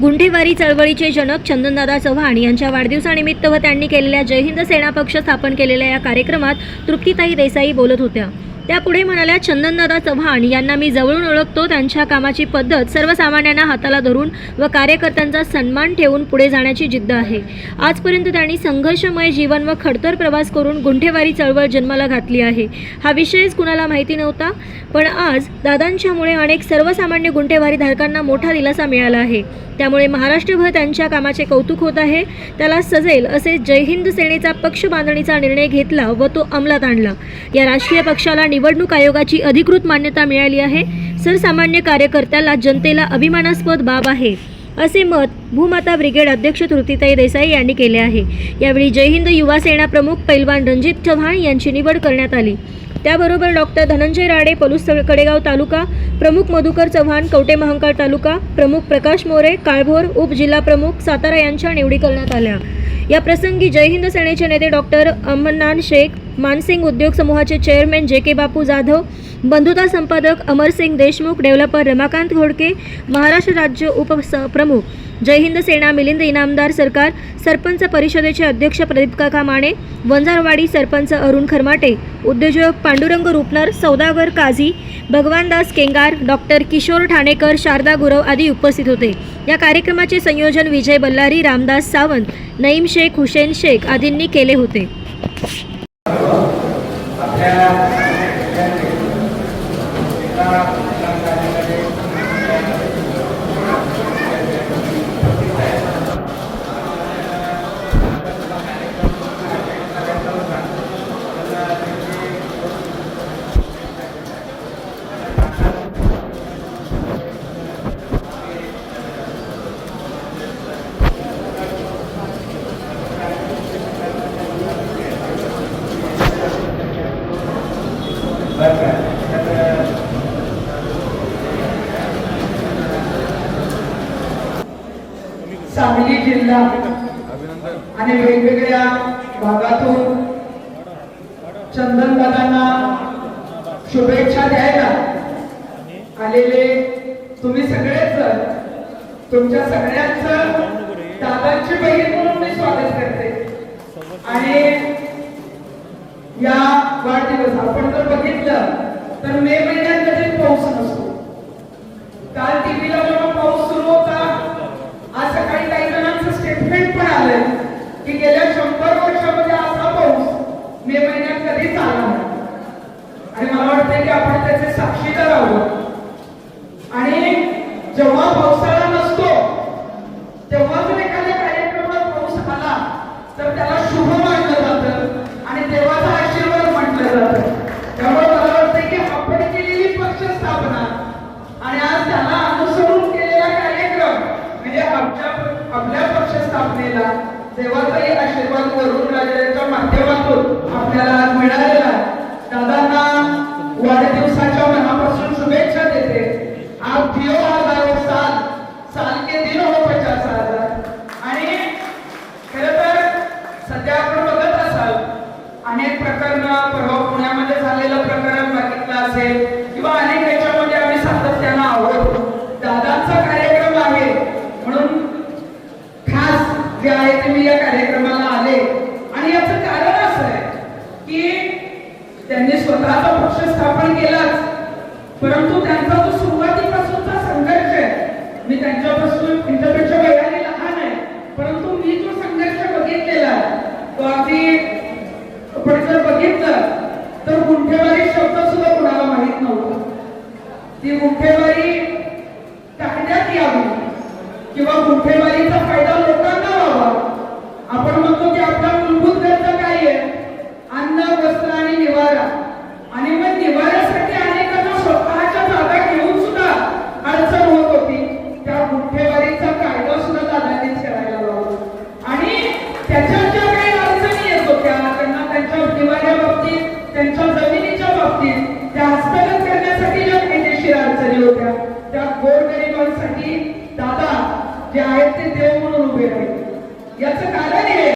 गुंठेवारी चळवळीचे जनक चंदनदादा चव्हाण यांच्या वाढदिवसानिमित्त व त्यांनी केलेल्या जय हिंद सेना पक्ष स्थापन केलेल्या या कार्यक्रमात तृप्तीताई देसाई बोलत होत्या. त्या पुढे म्हणाल्या चंदनदादा चव्हाण यांना मी जवळून ओळखतो. त्यांच्या कामाची पद्धत सर्वसामान्यांना हाताला धरून व कार्यकर्त्यांचा सन्मान ठेवून पुढे जाण्याची जिद्द आहे. आजपर्यंत त्यांनी संघर्षमय जीवन व खडतर प्रवास करून गुंठेवारी चळवळ जन्माला घातली आहे. हा विषयच कुणाला माहिती नव्हता पण आज दादांच्यामुळे अनेक सर्वसामान्य गुंठेवारी धारकांना मोठा दिलासा मिळाला आहे. त्यामुळे महाराष्ट्रभर त्यांच्या कामाचे कौतुक होत आहे. त्याला सजेल असे जय हिंद सेनेचा पक्ष बांधणीचा निर्णय घेतला व तो अंमलात आणला. या राष्ट्रीय पक्षाला निवडणूक आयोगाची अधिकृत मान्यता मिळाली आहे. सर्वसामान्य कार्यकर्त्याला जनतेला अभिमानास्पद बाब आहे. असे मत भूमाता ब्रिगेड अध्यक्ष तृतीताई देसाई यांनी केले आहे. यावेळी जय हिंद युवा सेना प्रमुख पैलवान रणजित चव्हाण यांची निवड करण्यात आली. त्याबरोबर डॉक्टर धनंजय राडे पलूस कडेगाव तालुका प्रमुख मधुकर चव्हाण कवटे महांकाळ तालुका प्रमुख प्रकाश मोरे काळभोर उपजिल्हा प्रमुख सातारा यांच्या निवडी करण्यात आल्या. या प्रसंगी जय हिंद सेनेचे नेते डॉक्टर अमरनान शेख मानसिंग उद्योग समूहाचे चेअरमॅन जे के बापू जाधव बंधुता संपादक अमरसिंग देशमुख डेव्हलपर रमाकांत घोडके महाराष्ट्र राज्य उपप्रमुख जय हिंद सेना मिलिंद इनामदार सरकार सरपंच परिषदेचे अध्यक्ष प्रदीप काका माने वंजारवाडी सरपंच अरुण खरमाटे उद्योजक पांडुरंग रुपनर सौदागर काझी भगवानदास केंगार डॉक्टर किशोर ठाणेकर शारदा गुरव आदी उपस्थित होते. या कार्यक्रमाचे संयोजन विजय बल्लारी रामदास सावंत नईम शेख हुसेन शेख आदींनी केले होते. सांगली जिल्हा आणि वेगवेगळ्या भागातून चंदन दादांना शुभेच्छा द्यायला आलेले तुम्ही सगळेच तुमच्या सगळ्यांच दादांची बहीण म्हणून मी स्वागत करते. आणि या वाढदिवस आपण जर बघितलं तर मे महिन्यात कधी पाऊस नसतो काल टीव्हीला जेव्हा पाऊस सुरू होता आज सकाळी काही जणांचं स्टेटमेंट पण आलंय की गेल्या शंभर वर्षामध्ये असा पाऊस मे महिन्यात कधीच आला नाही आणि की आपण त्याचे साक्षीदार आहोत. आणि जेव्हा पावसाळा नसतो तेव्हा जर एखाद्या कार्यक्रमात पाऊस आला तर त्याला शुभ मानलं जातं आणि देवाचा आशीर्वाद म्हटलं जातं. त्यामुळे मला वाटतं की आपण केलेली पक्ष स्थापना आणि आज त्याला अनुसरून केलेला कार्यक्रम म्हणजे आपल्या आपल्या पक्ष स्थापनेला देवाचाही आशीर्वाद वरून राजाच्या माध्यमातून आपल्याला मिळालेला दादांना जे आहे ते मी या कार्यक्रमाला आले. आणि याचं कारण असं आहे की त्यांनी स्वतःचा पक्ष स्थापन केलाच. परंतु त्यांचा जो सुरुवातीपासूनचा संघर्ष आहे मी त्यांच्यापासून त्यांच्यापेक्षा वयाने लहान आहे. परंतु मी जो संघर्ष बघितलेला तो अगदी आपण जर बघितलं तर गुंठेवारी शब्द सुद्धा कुणाला माहीत नव्हता. ती गुंठेवारी काढण्यात यावी. किंवा गुंठेवारीचा फायदा लोकांना व्हावा. आपण म्हणतो की आपला मूलभूत गरज काय आहे? अन्न वस्त्र आणि निवारा. आणि मग निवाऱ्यासाठी अनेकांना स्वतःच्या जागा घेऊन सुद्धा अडचण होत होती. त्या गुंठेवारीचा कायदा सुद्धा दादांनी करायला लावला. आणि त्याच्या याचं कारण हे